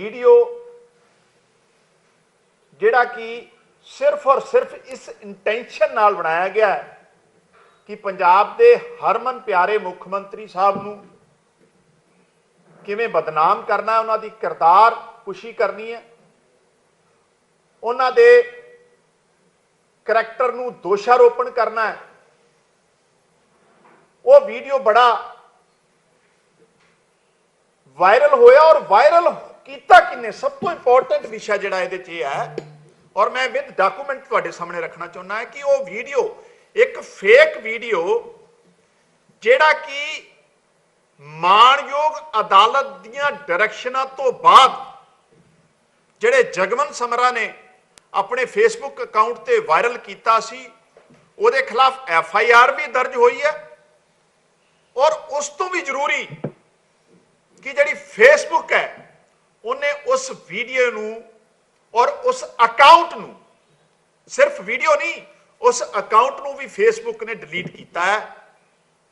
Video ਜਿਹੜਾ ਕਿ ਸਿਰਫ ਔਰ ਸਿਰਫ ਇਸ ਇੰਟੈਂਸ਼ਨ ਨਾਲ ਬਣਾਇਆ ਗਿਆ ਹੈ ਕਿ ਪੰਜਾਬ ਦੇ ਹਰਮਨ ਪਿਆਰੇ ਮੁੱਖ ਮੰਤਰੀ ਸਾਹਿਬ ਨੂੰ ਕਿਵੇਂ ਬਦਨਾਮ ਕਰਨਾ ਉਹਨਾਂ ਦੀ ਕਿਰਦਾਰ ਪੁਸ਼ੀ ਕਰਨੀ ਹੈ। ਉਹਨਾਂ ਦੇ ਕਰੈਕਟਰ ਨੂੰ ਦੋਸ਼ਾਰੋਪਣ ਕਰਨਾ ਹੈ। ਉਹ ਵੀਡੀਓ ਬੜਾ ਵਾਇਰਲ ਹੋਇਆ ਔਰ ਵਾਇਰਲ ਕੀਤਾ ਕਿੰਨੇ? ਸਭ ਤੋਂ ਇੰਪੋਰਟੈਂਟ ਵਿਸ਼ਾ ਜਿਹੜਾ ਇਹਦੇ 'ਚ ਇਹ ਹੈ, ਔਰ ਮੈਂ ਵਿਦ ਡਾਕੂਮੈਂਟ ਤੁਹਾਡੇ ਸਾਹਮਣੇ ਰੱਖਣਾ ਚਾਹੁੰਦਾ ਹਾਂ ਕਿ ਉਹ ਵੀਡੀਓ ਇੱਕ ਫੇਕ ਵੀਡੀਓ ਜਿਹੜਾ ਕਿ ਮਾਣਯੋਗ ਅਦਾਲਤ ਦੀਆਂ ਡਾਇਰੈਕਸ਼ਨਾਂ ਤੋਂ ਬਾਅਦ ਜਿਹੜੇ ਜਗਮਨ ਸਮਰਾ ਨੇ ਆਪਣੇ ਫੇਸਬੁੱਕ ਅਕਾਊਂਟ ਤੇ ਵਾਇਰਲ ਕੀਤਾ ਸੀ, ਉਹਦੇ ਖਿਲਾਫ ਐਫ ਆਈ ਆਰ ਵੀ ਦਰਜ ਹੋਈ ਹੈ, ਔਰ ਉਸ ਤੋਂ ਵੀ ਜ਼ਰੂਰੀ ਕਿ ਜਿਹੜੀ ਫੇਸਬੁੱਕ ਹੈ ਉਹਨੇ ਉਸ ਵੀਡੀਓ ਨੂੰ ਔਰ ਉਸ ਅਕਾਊਂਟ ਨੂੰ, ਸਿਰਫ ਵੀਡੀਓ ਨਹੀਂ, ਉਸ ਅਕਾਊਂਟ ਨੂੰ ਵੀ ਫੇਸਬੁੱਕ ਨੇ ਡਿਲੀਟ ਕੀਤਾ ਹੈ।